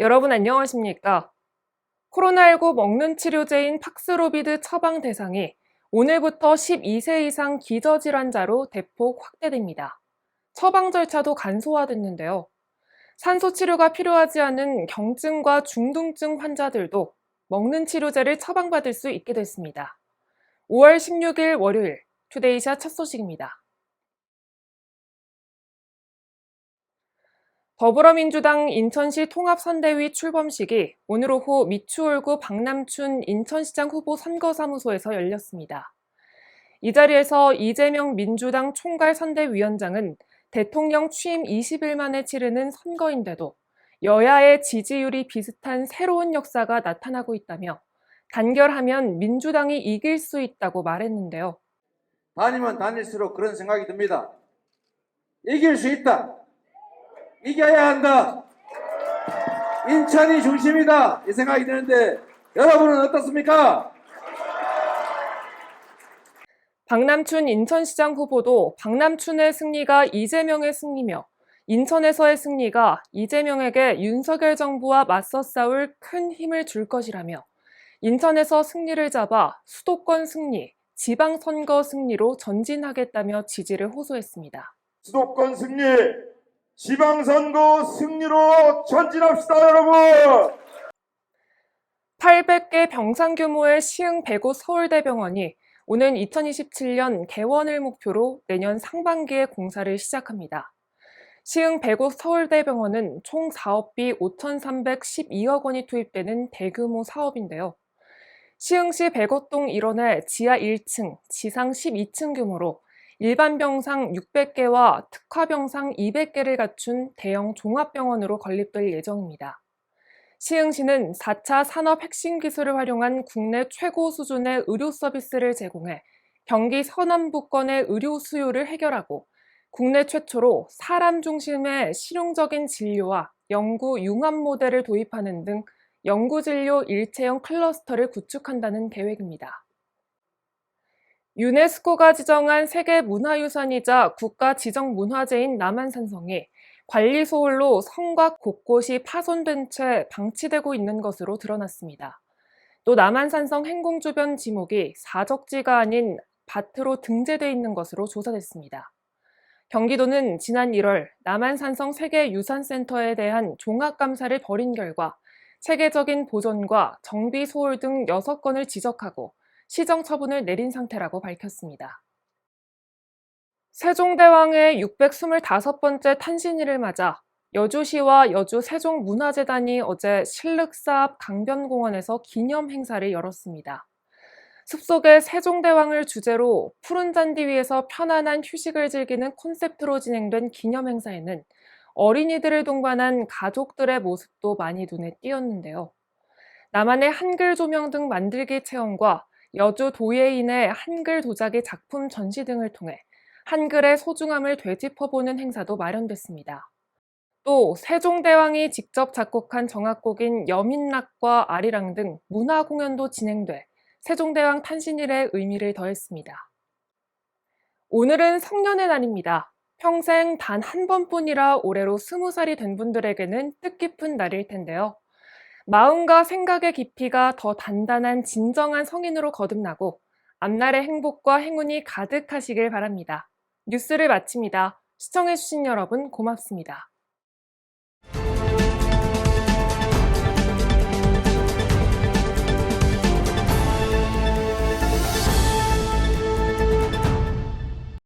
여러분 안녕하십니까? 코로나19 먹는 치료제인 팍스로비드 처방 대상이 오늘부터 12세 이상 기저질환자로 대폭 확대됩니다. 처방 절차도 간소화됐는데요. 산소 치료가 필요하지 않은 경증과 중등증 환자들도 먹는 치료제를 처방받을 수 있게 됐습니다. 5월 16일 월요일 투데이샷 첫 소식입니다. 더불어민주당 인천시 통합선대위 출범식이 오늘 오후 미추홀구 박남춘 인천시장 후보 선거사무소에서 열렸습니다. 이 자리에서 이재명 민주당 총괄 선대위원장은 대통령 취임 20일 만에 치르는 선거인데도 여야의 지지율이 비슷한 새로운 역사가 나타나고 있다며 단결하면 민주당이 이길 수 있다고 말했는데요. 다니면 다닐수록 그런 생각이 듭니다. 이길 수 있다. 이겨야 한다. 인천이 중심이다. 이 생각이 드는데 여러분은 어떻습니까? 박남춘 인천시장 후보도 박남춘의 승리가 이재명의 승리며 인천에서의 승리가 이재명에게 윤석열 정부와 맞서 싸울 큰 힘을 줄 것이라며 인천에서 승리를 잡아 수도권 승리, 지방선거 승리로 전진하겠다며 지지를 호소했습니다. 수도권 승리, 지방선거 승리로 전진합시다, 여러분! 800개 병상 규모의 시흥 배구 서울대병원이 오는 2027년 개원을 목표로 내년 상반기에 공사를 시작합니다. 시흥 배구 서울대병원은 총 사업비 5,312억 원이 투입되는 대규모 사업인데요. 시흥시 백옷동 일원의 지하 1층, 지상 12층 규모로 일반 병상 600개와 특화 병상 200개를 갖춘 대형 종합병원으로 건립될 예정입니다. 시흥시는 4차 산업 핵심 기술을 활용한 국내 최고 수준의 의료 서비스를 제공해 경기 서남부권의 의료 수요를 해결하고 국내 최초로 사람 중심의 실용적인 진료와 연구 융합 모델을 도입하는 등 연구 진료 일체형 클러스터를 구축한다는 계획입니다. 유네스코가 지정한 세계 문화유산이자 국가 지정 문화재인 남한산성이 관리 소홀로 성곽 곳곳이 파손된 채 방치되고 있는 것으로 드러났습니다. 또 남한산성 행궁 주변 지목이 사적지가 아닌 밭으로 등재돼 있는 것으로 조사됐습니다. 경기도는 지난 1월 남한산성 세계유산센터에 대한 종합감사를 벌인 결과 체계적인 보존과 정비 소홀 등 6건을 지적하고 시정 처분을 내린 상태라고 밝혔습니다. 세종대왕의 625번째 탄신일을 맞아 여주시와 여주 세종문화재단이 어제 신륵사 앞 강변공원에서 기념 행사를 열었습니다. 숲속의 세종대왕을 주제로 푸른 잔디 위에서 편안한 휴식을 즐기는 콘셉트로 진행된 기념 행사에는 어린이들을 동반한 가족들의 모습도 많이 눈에 띄었는데요. 나만의 한글 조명 등 만들기 체험과 여주 도예인의 한글 도자기 작품 전시 등을 통해 한글의 소중함을 되짚어보는 행사도 마련됐습니다. 또 세종대왕이 직접 작곡한 정악곡인 여민락과 아리랑 등 문화 공연도 진행돼 세종대왕 탄신일의 의미를 더했습니다. 오늘은 성년의 날입니다. 평생 단 한 번뿐이라 올해로 스무 살이 된 분들에게는 뜻깊은 날일 텐데요. 마음과 생각의 깊이가 더 단단한 진정한 성인으로 거듭나고 앞날의 행복과 행운이 가득하시길 바랍니다. 뉴스를 마칩니다. 시청해주신 여러분 고맙습니다.